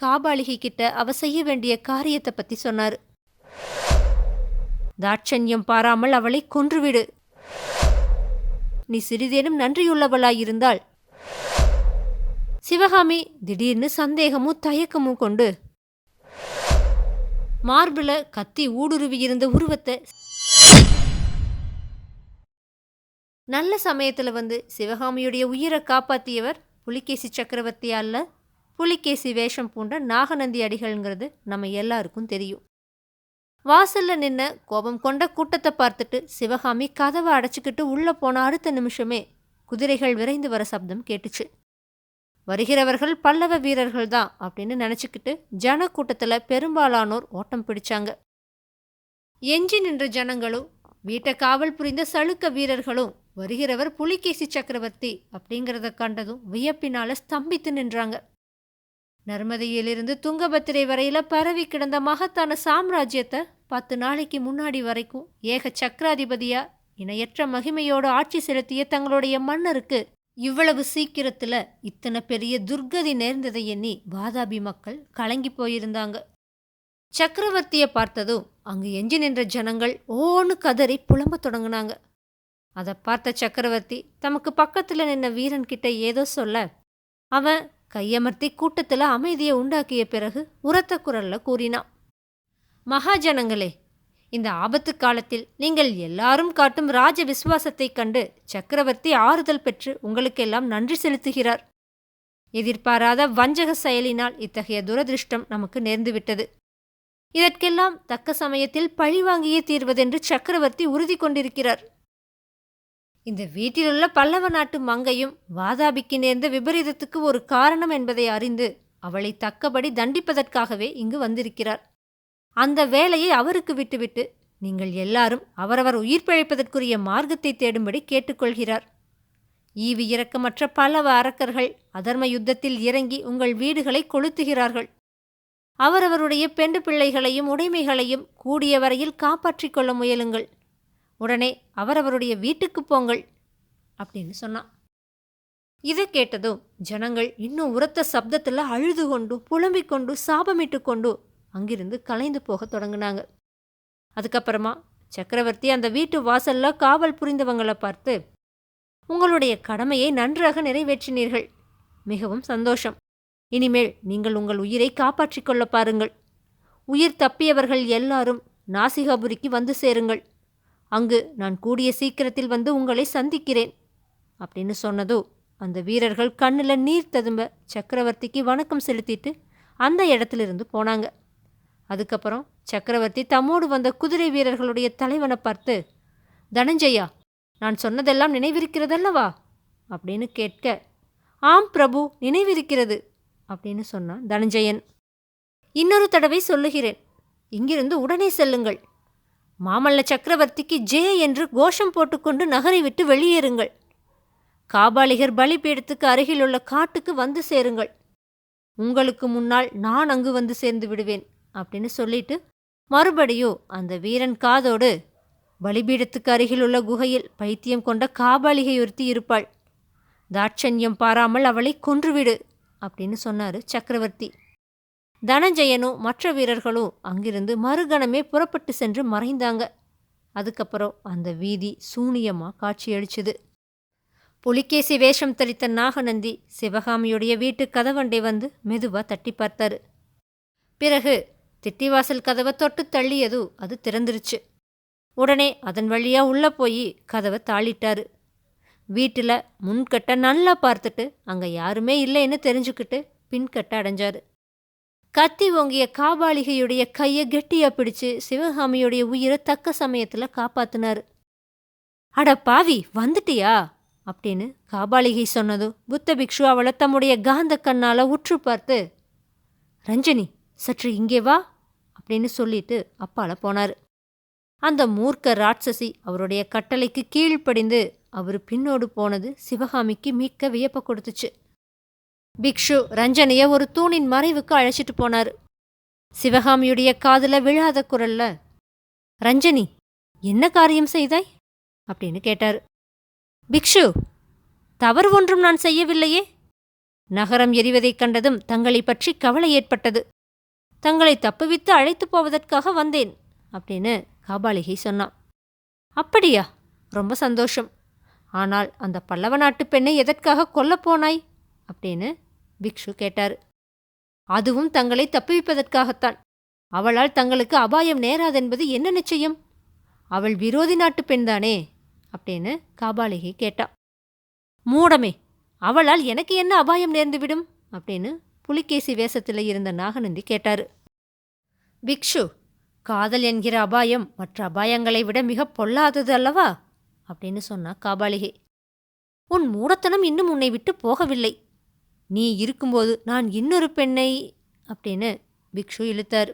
காபாலிகை கிட்ட அவ செய்ய வேண்டிய காரியத்தை பத்தி சொன்னார். தாட்சண்யம் பாராமல் அவளை கொன்றுவிடு. நீ சிறிதேனும் நன்றியுள்ளவளாயிருந்தாள் சிவகாமி திடீர்னு சந்தேகமும் தயக்கமும் கொண்டு மார்பிள கத்தி ஊடுருவி இருந்த உருவத்தை நல்ல சமயத்துல வந்து சிவகாமியுடைய உயிரை காப்பாத்தியவர் புலிகேசி சக்கரவர்த்தி அல்ல. புலிகேசி வேஷம் பூண்ட நாகநந்தி அடிகள்ங்கிறது நம்ம எல்லாருக்கும் தெரியும். வாசல்ல நின்ன கோபம் கொண்ட கூட்டத்தை பார்த்துட்டு சிவகாமி கதவை அடைச்சிக்கிட்டு உள்ளே போன அடுத்த நிமிஷமே குதிரைகள் விரைந்து வர சப்தம் கேட்டுச்சு. வருகிறவர்கள் பல்லவ வீரர்கள் தான் அப்படின்னு நினச்சிக்கிட்டு ஜன கூட்டத்தில் பெரும்பாலானோர் ஓட்டம் பிடிச்சாங்க. எஞ்சி நின்ற ஜனங்களும் வீட்டை காவல் புரிந்த சளுக்க வீரர்களும் வருகிறவர் புலிகேசி சக்கரவர்த்தி அப்படிங்கிறத கண்டதும் வியப்பினால ஸ்தம்பித்து நின்றாங்க. நர்மதையிலிருந்து துங்கபத்திரை வரையில் பரவி கிடந்த மகத்தான சாம்ராஜ்யத்தை பத்து நாளைக்கு முன்னாடி வரைக்கும் ஏக சக்கராதிபதியா இணையற்ற மகிமையோடு ஆட்சி செலுத்திய தங்களுடைய மன்னருக்கு இவ்வளவு சீக்கிரத்தில் இத்தனை பெரிய துர்கதி நேர்ந்ததை எண்ணி வாதாபி மக்கள் கலங்கி போயிருந்தாங்க. சக்கரவர்த்தியை பார்த்ததும் அங்கு எஞ்சி நின்ற ஜனங்கள் ஓன்னு கதறி புலம்பத் தொடங்கினாங்க. அதை பார்த்த சக்கரவர்த்தி தமக்கு பக்கத்தில் நின்ன வீரன்கிட்ட ஏதோ சொல்ல அவன் கையமர்த்தி கூட்டத்தில் அமைதியை உண்டாக்கிய பிறகு உரத்த குரல்ல கூறினான். மகாஜனங்களே இந்த ஆபத்து காலத்தில் நீங்கள் எல்லாரும் காட்டும் ராஜ விசுவாசத்தைக் கண்டு சக்கரவர்த்தி ஆறுதல் பெற்று உங்களுக்கெல்லாம் நன்றி செலுத்துகிறார். எதிர்பாராத வஞ்சக செயலினால் இத்தகைய துரதிருஷ்டம் நமக்கு நேர்ந்துவிட்டது. இதற்கெல்லாம் தக்க சமயத்தில் பழிவாங்கியே தீர்வதென்று சக்கரவர்த்தி உறுதி கொண்டிருக்கிறார். இந்த வீட்டிலுள்ள பல்லவ நாட்டு மங்கையும் வாதாபிக்கு நேர்ந்த விபரீதத்துக்கு ஒரு காரணம் என்பதை அறிந்து அவளை தக்கபடி தண்டிப்பதற்காகவே இங்கு வந்திருக்கிறார். அந்த வேலையை அவருக்கு விட்டுவிட்டு நீங்கள் எல்லாரும் அவரவர் உயிர் பிழைப்பதற்குரிய மார்க்கத்தை தேடும்படி கேட்டுக்கொள்கிறார். ஈவி இரக்கமற்ற பலவ அரக்கர்கள் அதர்ம யுத்தத்தில் இறங்கி உங்கள் வீடுகளை கொளுத்துகிறார்கள். அவரவருடைய பெண்டு பிள்ளைகளையும் உடைமைகளையும் கூடிய வரையில் காப்பாற்றிக் கொள்ள முயலுங்கள். உடனே அவரவருடைய வீட்டுக்கு போங்கள் அப்படின்னு சொன்னான். இதை கேட்டதும் ஜனங்கள் இன்னும் உரத்த சப்தத்தில் அழுது கொண்டு புலம்பிக் கொண்டு சாபமிட்டு கொண்டு அங்கிருந்து கலைந்து போக தொடங்கினாங்க. அதுக்கப்புறமா சக்கரவர்த்தி அந்த வீட்டு வாசல்ல காவல் புரிந்தவங்களை பார்த்து உங்களுடைய கடமையை நன்றாக நிறைவேற்றினீர்கள். மிகவும் சந்தோஷம். இனிமேல் நீங்கள் உங்கள் உயிரை காப்பாற்றிக் கொள்ள பாருங்கள். உயிர் தப்பியவர்கள் எல்லாரும் நாசிகாபுரிக்கு வந்து சேருங்கள். அங்கு நான் கூடிய சீக்கிரத்தில் வந்து உங்களை சந்திக்கிறேன் அப்படின்னு சொன்னதோ அந்த வீரர்கள் கண்ணில் நீர் ததும்ப சக்கரவர்த்திக்கு வணக்கம் செலுத்திட்டு அந்த இடத்திலிருந்து போனாங்க. அதுக்கப்புறம் சக்கரவர்த்தி தம்மோடு வந்த குதிரை வீரர்களுடைய தலைவனை பார்த்து தனஞ்சயா நான் சொன்னதெல்லாம் நினைவிருக்கிறதல்லவா? அப்படின்னு கேட்க ஆம் பிரபு நினைவிருக்கிறது அப்படின்னு சொன்னான் தனஞ்சயன். இன்னொரு தடவை சொல்லுகிறேன். இங்கிருந்து உடனே செல்லுங்கள் மாமல்ல சக்கரவர்த்திக்கு ஜே என்று கோஷம் போட்டுக்கொண்டு நகரை விட்டு வெளியேறுங்கள். காபாலிகர் பலிபீடத்துக்கு அருகிலுள்ள காட்டுக்கு வந்து சேருங்கள். உங்களுக்கு முன்னால் நான் அங்கு வந்து சேர்ந்து விடுவேன் அப்படின்னு சொல்லிட்டு மறுபடியும் அந்த வீரன் காதோடு பலிபீடத்துக்கு அருகிலுள்ள குகையில் பைத்தியம் கொண்ட காபாலிகை ஒருத்தி இருப்பாள். தாட்சண்யம் பாராமல் அவளை கொன்றுவிடு அப்படின்னு சொன்னார் சக்கரவர்த்தி. தனஞ்சயனும் மற்ற வீரர்களும் அங்கிருந்து மறுகணமே புறப்பட்டு சென்று மறைந்தாங்க. அதுக்கப்புறம் அந்த வீதி சூனியமா காட்சியளிச்சுது. புலிகேசி வேஷம் தரித்த நாகநந்தி சிவகாமியுடைய வீட்டு கதவண்டை வந்து மெதுவா தட்டி பார்த்தாரு. பிறகு திட்டிவாசல் கதவை தொட்டு தள்ளியது அது திறந்துருச்சு. உடனே அதன் வழியா உள்ள போய் கதவை தாளிட்டாரு. வீட்டில் முன்கட்ட நல்லா பார்த்துட்டு அங்கே யாருமே இல்லைன்னு தெரிஞ்சுக்கிட்டு பின்கட்ட அடைஞ்சாரு. கத்தி ஓங்கிய காபாலிகையுடைய கையை கெட்டியா பிடிச்சு சிவகாமியுடைய உயிரை தக்க சமயத்துல காப்பாத்தினாரு. அட பாவி வந்துட்டியா? அப்படின்னு காபாலிகை சொன்னதும் புத்த பிக்ஷு அவளை தம்முடைய காந்த கண்ணால உற்று பார்த்து ரஞ்சனி சற்று இங்கே வா அப்படின்னு சொல்லிட்டு அப்பால போனார். அந்த மூர்க்க ராட்சசி அவருடைய கட்டளைக்கு கீழ்ப்படிந்து அவர் பின்னோடு போனது சிவகாமிக்கு மிக்க வியப்ப கொடுத்துச்சு. பிக்ஷு ரஞ்சனைய ஒரு தூணின் மறைவுக்கு அழைச்சிட்டு போனார். சிவகாமியுடைய காதுல விழாத குரல்ல ரஞ்சனி என்ன காரியம் செய்தாய்? அப்படின்னு கேட்டார். பிக்ஷு தவறு ஒன்றும் நான் செய்யவில்லையே. நகரம் எரிவதைக் கண்டதும் தங்களை பற்றி கவலை ஏற்பட்டது. தங்களை தப்புவித்து அழைத்துப் போவதற்காக வந்தேன் அப்படின்னு காபாலிகை சொன்னான். அப்படியா? ரொம்ப சந்தோஷம். ஆனால் அந்த பல்லவ நாட்டு பெண்ணை எதற்காக கொல்லப் போனாய்? அப்படின்னு பிக்ஷு கேட்டார். அதுவும் தங்களை தப்புவிப்பதற்காகத்தான். அவளால் தங்களுக்கு அபாயம் நேராதென்பது என்ன நிச்சயம்? அவள் விரோதி நாட்டு பெண்தானே? அப்படின்னு காபாலிகை கேட்டா. மூடமே அவளால் எனக்கு என்ன அபாயம் நேர்ந்துவிடும்? அப்படின்னு புலிகேசி வேஷத்தில் இருந்த நாகநந்தி கேட்டார். பிக்ஷு காதல் என்கிற அபாயம் மற்ற அபாயங்களை விட மிக பொல்லாதது அல்லவா? அப்படின்னு சொன்னா காபாலிகை. உன் மூடத்தனம் இன்னும் உன்னை விட்டு போகவில்லை. நீ இருக்கும்போது நான் இன்னொரு பெண்ணை அப்படின்னு பிக்ஷு இழுத்தார்.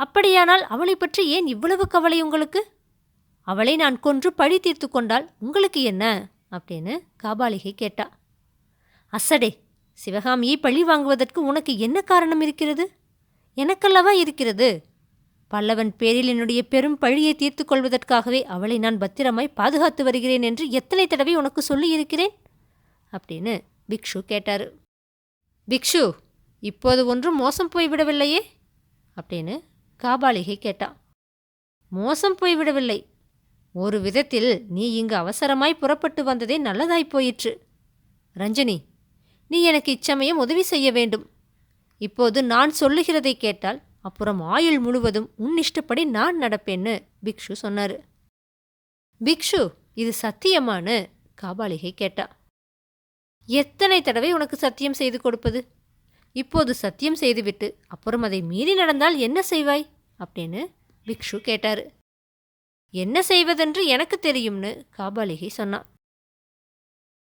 அப்படியானால் அவளை பற்றி ஏன் இவ்வளவு கவலை உங்களுக்கு? அவளை நான் கொன்று பழி தீர்த்து கொண்டால் உங்களுக்கு என்ன? அப்படின்னு காபாலிகை கேட்டா. அசடே சிவகாமியை பழி வாங்குவதற்கு உனக்கு என்ன காரணம் இருக்கிறது? எனக்கல்லவா இருக்கிறது? பல்லவன் பேரில் என்னுடைய பெரும் பழியை தீர்த்து கொள்வதற்காகவே அவளை நான் பத்திரமாய் பாதுகாத்து வருகிறேன் என்று எத்தனை தடவை உனக்கு சொல்லியிருக்கிறேன்? அப்படின்னு பிக்ஷு கேட்டார். பிக்ஷு இப்போது ஒன்றும் மோசம் போய்விடவில்லையே அப்படின்னு காபாலிகை கேட்டான் மோசம் போய்விடவில்லை ஒரு விதத்தில் நீ இங்கு அவசரமாய் புறப்பட்டு வந்ததே நல்லதாய்ப் போயிற்று. ரஞ்சனி நீ எனக்கு இச்சமயம் உதவி செய்ய வேண்டும். இப்போது நான் சொல்லுகிறதை கேட்டால் அப்புறம் ஆயுள் முழுவதும் உன் இஷ்டப்படி நான் நடப்பேன்னு பிக்ஷு சொன்னார். பிக்ஷு இது சத்தியமானு காபாலிகை கேட்டா. எத்தனை தடவை உனக்கு சத்தியம் செய்து கொடுப்பது? இப்போது சத்தியம் செய்துவிட்டு அப்புறம் அதை மீறி நடந்தால் என்ன செய்வாய்? அப்படின்னு பிக்ஷு கேட்டார். என்ன செய்வதென்று எனக்கு தெரியும்னு காபாலிகை சொன்னான்.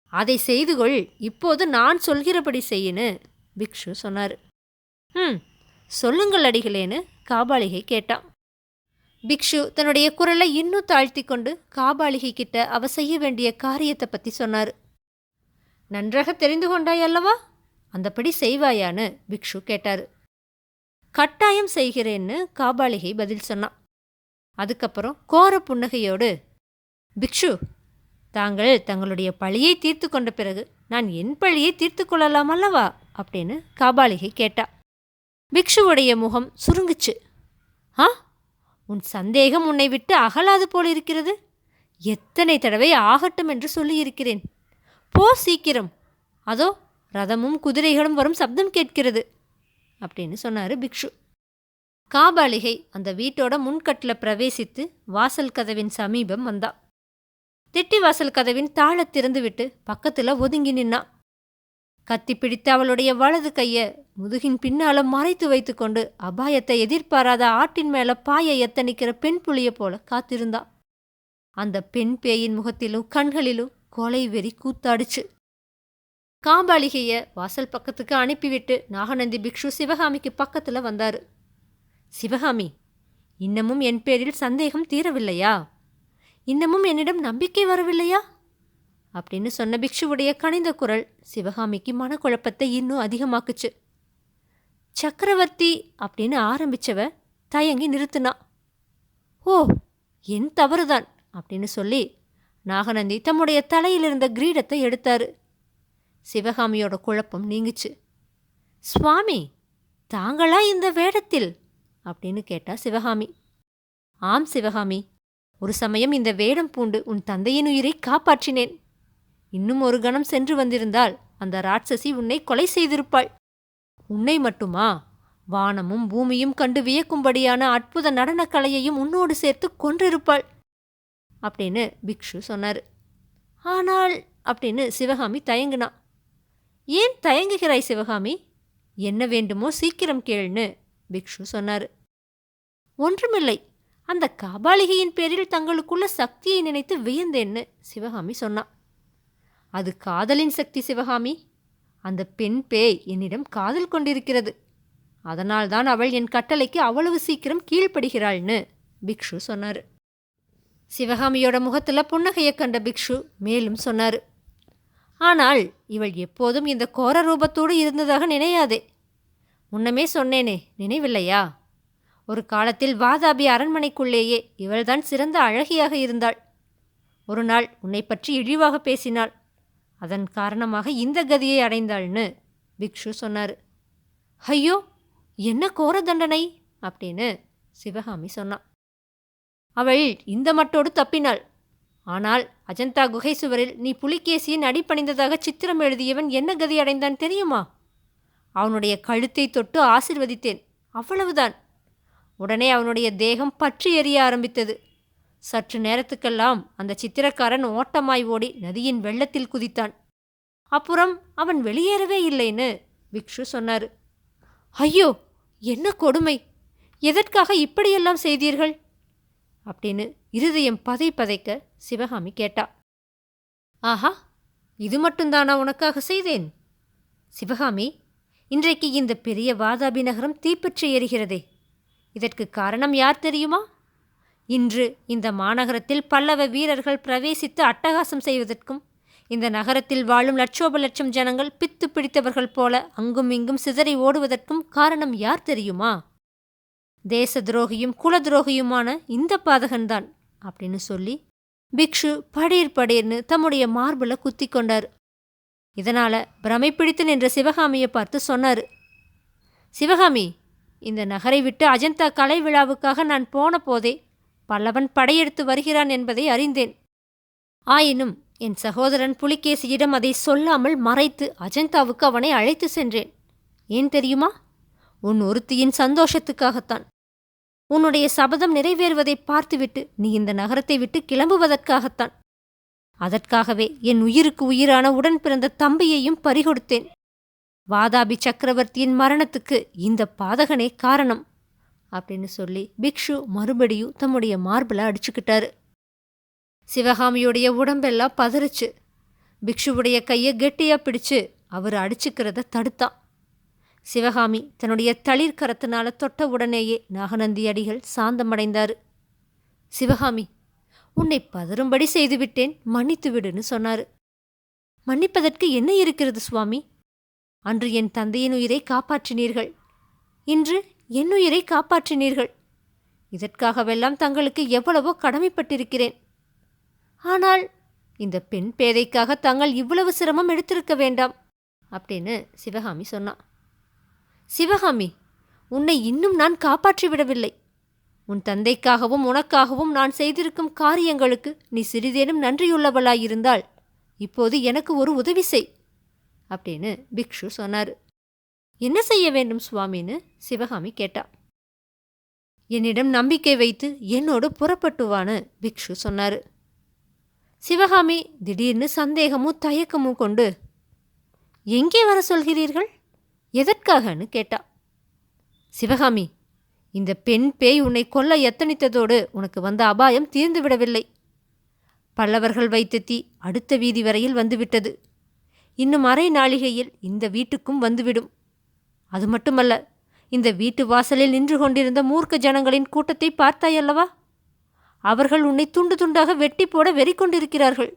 அதை செய்து கொள் இப்போது நான் சொல்கிறபடி செய்யின்னு பிக்ஷு சொன்னார். ம் சொல்லுங்கள் அடிகளேன்னு காபாலிகை கேட்டான். பிக்ஷு தன்னுடைய குரலை இன்னும் தாழ்த்தி கொண்டு காபாலிகை கிட்ட அவ செய்ய வேண்டிய காரியத்தை பற்றி சொன்னார். நன்றாக தெரிந்து கொண்டாய் அல்லவா அந்தபடி செய்வாயான்னு பிக்ஷு கேட்டார். கட்டாயம் செய்கிறேன்னு காபாலிகை பதில் சொன்னான். அதுக்கப்புறம் கோர புன்னகையோடு பிக்ஷு தாங்கள் தங்களுடைய பழியை தீர்த்து கொண்ட பிறகு நான் என் பழியை தீர்த்து கொள்ளலாம் அல்லவா? அப்படின்னு காபாலிகை கேட்டா. பிக்ஷுவுடைய முகம் சுருங்குச்சு. ஆ? உன் சந்தேகம் உன்னை விட்டு அகலாது போல் இருக்கிறது எத்தனை தடவை ஆகட்டும் என்று சொல்லியிருக்கிறேன். போ சீக்கிரம். அதோ ரதமும் குதிரைகளும் வரும் சப்தம் கேட்கிறது அப்படின்னு சொன்னார் பிக்ஷு. காபாலிகை அந்த வீட்டோட முன்கட்டில் பிரவேசித்து வாசல் கதவின் சமீபம் வந்தா. திட்டி வாசல் கதவின் தாழ திறந்துவிட்டு பக்கத்தில் ஒதுங்கி நின்னா. கத்தி பிடித்த அவளுடைய வலது கையை முதுகின் பின்னால மறைத்து வைத்துக்கொண்டு அபாயத்தை எதிர்பாராத ஆட்டின் மேல பாய எத்தனிக்கிற பெண் புலிய போல காத்திருந்தா. அந்த பெண் பேயின் முகத்திலும் கண்களிலும் கொலை வெறி கூத்தாடிச்சு. காம்பாளிகைய வாசல் பக்கத்துக்கு அனுப்பிவிட்டு நாகநந்தி பிக்ஷு சிவகாமிக்கு பக்கத்துல வந்தாரு. சிவகாமி இன்னமும் என் பேரில் சந்தேகம் தீரவில்லையா? இன்னமும் என்னிடம் நம்பிக்கை வரவில்லையா? அப்படின்னு சொன்ன பிக்ஷுவுடைய கனிந்த குரல் சிவகாமிக்கு மனக்குழப்பத்தை இன்னும் அதிகமாக்குச்சு. சக்கரவர்த்தி அப்படின்னு ஆரம்பிச்சவ தயங்கி நிறுத்தினா. ஓ என் தவறுதான் அப்படின்னு சொல்லி நாகநந்தி தம்முடைய தலையில் இருந்த கிரீடத்தை எடுத்தாரு. சிவகாமியோட குழப்பம் நீங்குச்சு. சுவாமி தாங்களா இந்த வேடத்தில்? அப்படின்னு கேட்டா சிவகாமி. ஆம் சிவகாமி ஒரு சமயம் இந்த வேடம் பூண்டு உன் தந்தையின் உயிரை காப்பாற்றினேன். இன்னும் ஒரு கணம் சென்று வந்திருந்தால் அந்த ராட்சசி உன்னை கொலை செய்திருப்பாள். உன்னை மட்டுமா? வானமும் பூமியும் கண்டு வியக்கும்படியான அற்புத நடனக் கலையையும் உன்னோடு சேர்த்து கொன்றிருப்பாள். அப்படின்னு பிக்ஷு சொன்னார். ஆனால் அப்படின்னு சிவகாமி தயங்குனா. ஏன் தயங்குகிறாய் சிவகாமி? என்ன வேண்டுமோ சீக்கிரம் கேள்னு பிக்ஷு சொன்னார். ஒன்றுமில்லை. அந்த காபாலிகையின் பேரில் தங்களுக்குள்ள சக்தியை நினைத்து வியந்தேன்னு சிவகாமி சொன்னான் அது காதலின் சக்தி சிவகாமி. அந்த பெண் பேய் என்னிடம் காதல் கொண்டிருக்கிறது. அதனால்தான் அவள் என் கட்டளைக்கு அவ்வளவு சீக்கிரம் கீழ்ப்படுகிறாள்னு பிக்ஷு சொன்னார். சிவகாமியோட முகத்தில் புன்னகையை கண்ட பிக்ஷு மேலும் சொன்னார் ஆனால் இவள் எப்போதும் இந்த கோர ரூபத்தோடு இருந்ததாக நினையாதே. முன்னமே சொன்னேனே நினைவில்லையா? ஒரு காலத்தில் வாதாபி அரண்மனைக்குள்ளேயே இவள்தான் சிறந்த அழகியாக இருந்தாள். ஒரு நாள் உன்னை பற்றி இழிவாக பேசினாள். அதன் காரணமாக இந்த கதியை அடைந்தாள்னு பிக்ஷு சொன்னார். ஐயோ என்ன கோர தண்டனை? அப்படின்னு சிவகாமி சொன்னான். அவள் இந்த மட்டோடு தப்பினாள். ஆனால் அஜந்தா குகை சுவரில் நீ புலிகேசியின் அடிப்பணிந்ததாக சித்திரம் எழுதியவன் என்ன கதி அடைந்தான் தெரியுமா? அவனுடைய கழுத்தை தொட்டு ஆசிர்வதித்தேன். அவ்வளவுதான். உடனே அவனுடைய தேகம் பற்றி எரிய ஆரம்பித்தது. சற்று நேரத்துக்கெல்லாம் அந்த சித்திரக்காரன் ஓட்டமாய் ஓடி நதியின் வெள்ளத்தில் குதித்தான். அப்புறம் அவன் வெளியேறவே இல்லைன்னு பிக்ஷு சொன்னார். ஐயோ என்ன கொடுமை. எதற்காக இப்படியெல்லாம் செய்தீர்கள்? அப்படின்னு இருதயம் பதை பதைக்க சிவகாமி கேட்டா. ஆஹா இது மட்டும்தானா உனக்காக செய்தேன்? சிவகாமி இன்றைக்கு இந்த பெரிய வாதாபி நகரம் தீப்பற்றி எரிகிறதே. இதற்கு காரணம் யார் தெரியுமா? இன்று இந்த மாநகரத்தில் பல்லவ வீரர்கள் பிரவேசித்து அட்டகாசம் செய்வதற்கும் இந்த நகரத்தில் வாழும் லட்சோப லட்சம் ஜனங்கள் பித்து பிடித்தவர்கள் போல அங்கும் இங்கும் சிதறி ஓடுவதற்கும் காரணம் யார் தெரியுமா? தேச துரோகியும் குல துரோகியுமான இந்த பாதகன்தான் அப்படின்னு சொல்லி பிக்ஷு படீர் படீர்னு தம்முடைய மார்பில் குத்தி கொண்டார். இதனால் பிரமை பிடித்து நின்ற சிவகாமியை பார்த்து சொன்னார் சிவகாமி இந்த நகரை விட்டு அஜந்தா கலை விழாவுக்காக நான் போன போதே பல்லவன் படையெடுத்து வருகிறான் என்பதை அறிந்தேன். ஆயினும் என் சகோதரன் புலிகேசியிடம் அதை சொல்லாமல் மறைத்து அஜந்தாவுக்கு அவனை அழைத்து சென்றேன். ஏன் தெரியுமா? உன் ஒருத்தியின் சந்தோஷத்துக்காகத்தான். உன்னுடைய சபதம் நிறைவேறுவதை பார்த்துவிட்டு நீ இந்த நகரத்தை விட்டு கிளம்புவதற்காகத்தான். அதற்காகவே என் உயிருக்கு உயிரான உடன் பிறந்த தம்பியையும் பறிகொடுத்தேன். வாதாபி சக்கரவர்த்தியின் மரணத்துக்கு இந்த பாதகனே காரணம் அப்படின்னு சொல்லி பிக்ஷு மறுபடியும் தம்முடைய மார்பில் அடிச்சுக்கிட்டாரு. சிவகாமியுடைய உடம்பெல்லாம் பதறிச்சு. பிக்ஷுவுடைய கையை கெட்டியாக பிடிச்சு அவர் அடிச்சுக்கிறத தடுத்தான். சிவகாமி தன்னுடைய தளிர் கரத்தினால தொட்ட உடனேயே நாகநந்தி அடிகள் சாந்தமடைந்தார். சிவகாமி உன்னை பதறும்படி செய்துவிட்டேன் மன்னித்து விடுன்னு சொன்னார். மன்னிப்பதற்கு என்ன இருக்கிறது சுவாமி? அன்று என் தந்தையின் உயிரை காப்பாற்றினீர்கள். இன்று என் உயிரை காப்பாற்றினீர்கள். இதற்காகவெல்லாம் தங்களுக்கு எவ்வளவோ கடமைப்பட்டிருக்கிறேன். ஆனால் இந்த பெண் பேதைக்காக தாங்கள் இவ்வளவு சிரமம் எடுத்திருக்க வேண்டாம் அப்படின்னு சிவகாமி சொன்னான். சிவகாமி உன்னை இன்னும் நான் காப்பாற்றி விடவில்லை. உன் தந்தைக்காகவும் உனக்காகவும் நான் செய்திருக்கும் காரியங்களுக்கு நீ சிறிதேனும் நன்றியுள்ளவளாயிருந்தால் இப்போது எனக்கு ஒரு உதவி செய் அப்படின்னு பிக்ஷு சொன்னார். என்ன செய்ய வேண்டும் சுவாமின்னு சிவகாமி கேட்டா. என்னிடம் நம்பிக்கை வைத்து என்னோடு புறப்பட்டுவான்னு பிக்ஷு சொன்னார். சிவகாமி திடீர்னு சந்தேகமும் தயக்கமும் கொண்டு எங்கே வர சொல்கிறீர்கள்? எதற்காகன்னு கேட்டா சிவகாமி இந்த பெண் பேய் உன்னை கொல்ல எத்தனித்ததோடு உனக்கு வந்த அபாயம் தீர்ந்துவிடவில்லை பல்லவர்கள் வைத்த தீ அடுத்த வீதி வரையில் வந்துவிட்டது இன்னும் அரை நாளிகையில் இந்த வீட்டுக்கும் வந்துவிடும் அது மட்டுமல்ல இந்த வீட்டு வாசலில் நின்று கொண்டிருந்த மூர்க்க ஜனங்களின் கூட்டத்தை பார்த்தாயல்லவா அவர்கள் உன்னை துண்டு துண்டாக வெட்டி போட வெறி கொண்டிருக்கிறார்கள்.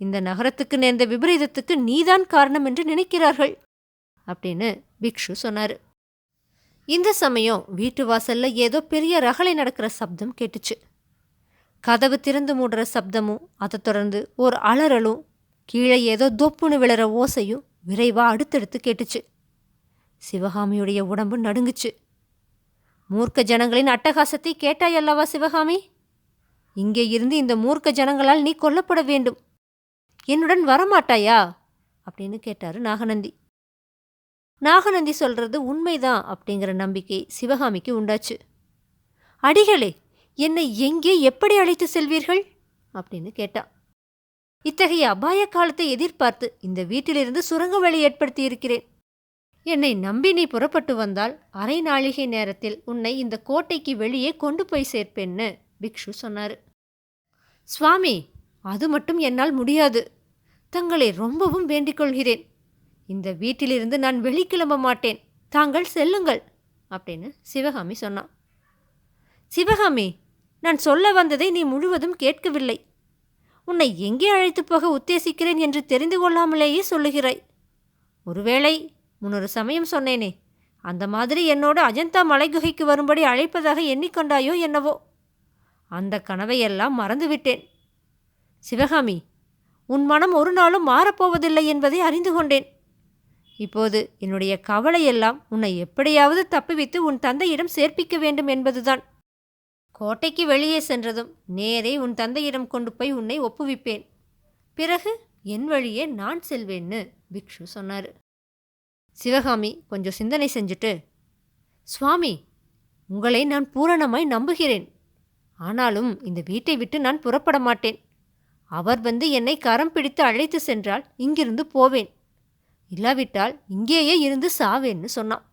இந்த நகரத்துக்கு நேர்ந்த விபரீதத்துக்கு நீதான் காரணம் என்று நினைக்கிறார்கள். அப்படின்னு பிக்ஷு சொன்னார். இந்த சமயம் வீட்டு வாசல்ல ஏதோ பெரிய ரகளை நடக்கிற சப்தம் கேட்டுச்சு. கதவு திறந்து மூடுற சப்தமும் அதை தொடர்ந்து ஒரு அலறலும் கீழே ஏதோ தொப்புன்னு விழற ஓசையும் விரைவாக அடுத்தடுத்து கேட்டுச்சு. சிவகாமியுடைய உடம்பு நடுங்குச்சு. மூர்க்க ஜனங்களின் அட்டகாசத்தை கேட்டாயல்லவா சிவகாமி? இங்கே இருந்து இந்த மூர்க்க ஜனங்களால் நீ கொல்லப்பட வேண்டும். என்னுடன் வரமாட்டாயா? அப்படின்னு கேட்டாரு நாகநந்தி. நாகநந்தி சொல்றது உண்மைதான் அப்படிங்கிற நம்பிக்கை சிவகாமிக்கு உண்டாச்சு. அடிகளே என்னை எங்கே எப்படி அழைத்து செல்வீர்கள்? அப்படின்னு கேட்டா. இத்தகைய அபாய காலத்தை எதிர்பார்த்து இந்த வீட்டிலிருந்து சுரங்க வழி ஏற்படுத்தி இருக்கிறேன். என்னை நம்பி நீ புறப்பட்டு வந்தால் அரை நாழிகை நேரத்தில் உன்னை இந்த கோட்டைக்கு வெளியே கொண்டு போய் சேர்ப்பேன்னு பிக்ஷு சொன்னார். சுவாமி அது மட்டும் என்னால் முடியாது. தங்களை ரொம்பவும் வேண்டிக் கொள்கிறேன். இந்த வீட்டிலிருந்து நான் வெளிக்கிளம்ப மாட்டேன். தாங்கள் செல்லுங்கள் அப்படின்னு சிவகாமி சொன்னான். சிவகாமி நான் சொல்ல வந்ததை நீ முழுவதும் கேட்கவில்லை. உன்னை எங்கே அழைத்து போக உத்தேசிக்கிறேன் என்று தெரிந்து கொள்ளாமலேயே சொல்லுகிறாய். ஒருவேளை முன்னொரு சமயம் சொன்னேனே அந்த மாதிரி என்னோடு அஜந்தா மலைகுகைக்கு வரும்படி அழைப்பதாக எண்ணிக்கொண்டாயோ என்னவோ. அந்த கனவையெல்லாம் மறந்துவிட்டேன். சிவகாமி உன் மனம் ஒரு நாளும் மாறப்போவதில்லை என்பதை அறிந்து கொண்டேன். இப்போது என்னுடைய கவலையெல்லாம் உன்னை எப்படியாவது தப்புவித்து உன் தந்தையிடம் சேர்ப்பிக்க வேண்டும் என்பதுதான். கோட்டைக்கு வெளியே சென்றதும் நேரே உன் தந்தையிடம் கொண்டு போய் உன்னை ஒப்புவிப்பேன். பிறகு என் வழியே நான் செல்வேன்னு பிக்ஷு சொன்னார். சிவகாமி கொஞ்சம் சிந்தனை செஞ்சுட்டு சுவாமி உங்களை நான் பூரணமாய் நம்புகிறேன். ஆனாலும் இந்த வீட்டை விட்டு நான் புறப்பட மாட்டேன். அவர் வந்து என்னை கரம் பிடித்து அழைத்து சென்றால் இங்கிருந்து போவேன். இல்லாவிட்டால் இங்கேயே இருந்து சாவேன்னு சொன்னான்.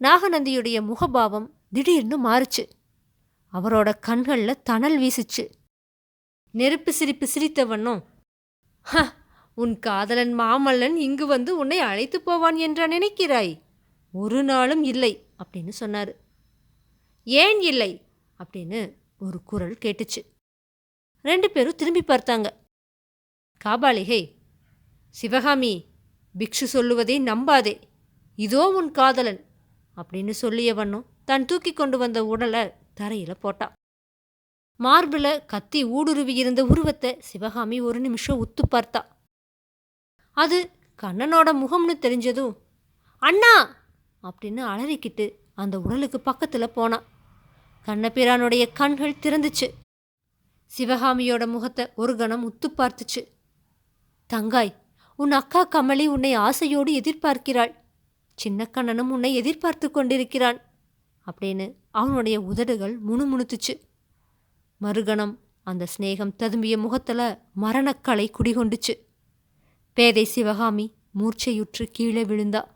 நாகநந்தியுடைய முகபாவம் திடீர்னு மாறுச்சு. அவரோட கண்களில் தணல் வீசிச்சு. நெருப்பு சிரிப்பு சிரித்தவனும் "ஹ, உன் காதலன் மாமல்லன் இங்கு வந்து உன்னை அழைத்து போவான் என்றா நினைக்கிறாய். ஒரு நாளும் இல்லை அப்படின்னு சொன்னார். ஏன் இல்லை? அப்படின்னு ஒரு குரல் கேட்டுச்சு. ரெண்டு பேரும் திரும்பி பார்த்தாங்க. காபாலிகை சிவகாமி பிக்ஷு சொல்லுவதை நம்பாதே. இதோ உன் காதலன் அப்படின்னு சொல்லியவனும் தான் தூக்கி கொண்டு வந்த உடலை தரையில் போட்டான். மார்பில் கத்தி ஊடுருவி இருந்த உருவத்தை சிவகாமி ஒரு நிமிஷம் உத்து பார்த்தா. அது கண்ணனோட முகம்னு தெரிஞ்சதும் அண்ணா! அப்படின்னு அலறிக்கிட்டு அந்த உடலுக்கு பக்கத்தில் போனான் கண்ணபிரானுடைய கண்கள் திறந்துச்சு. சிவகாமியோட முகத்தை ஒரு கணம் உத்து பார்த்துச்சு. தங்காய் உன் அக்கா கமலி உன்னை ஆசையோடு எதிர்பார்க்கிறாள். சின்ன கண்ணனும் உன்னை எதிர்பார்த்து கொண்டிருக்கிறான். அப்படின்னு அவனுடைய உதடுகள் முணுமுணுத்துச்சு. மறுகணம் அந்த சிநேகம் ததும்பிய முகத்தில் மரணக்கலை குடிகொண்டுச்சு. பேதை சிவகாமி மூர்ச்சையுற்று கீழே விழுந்தா.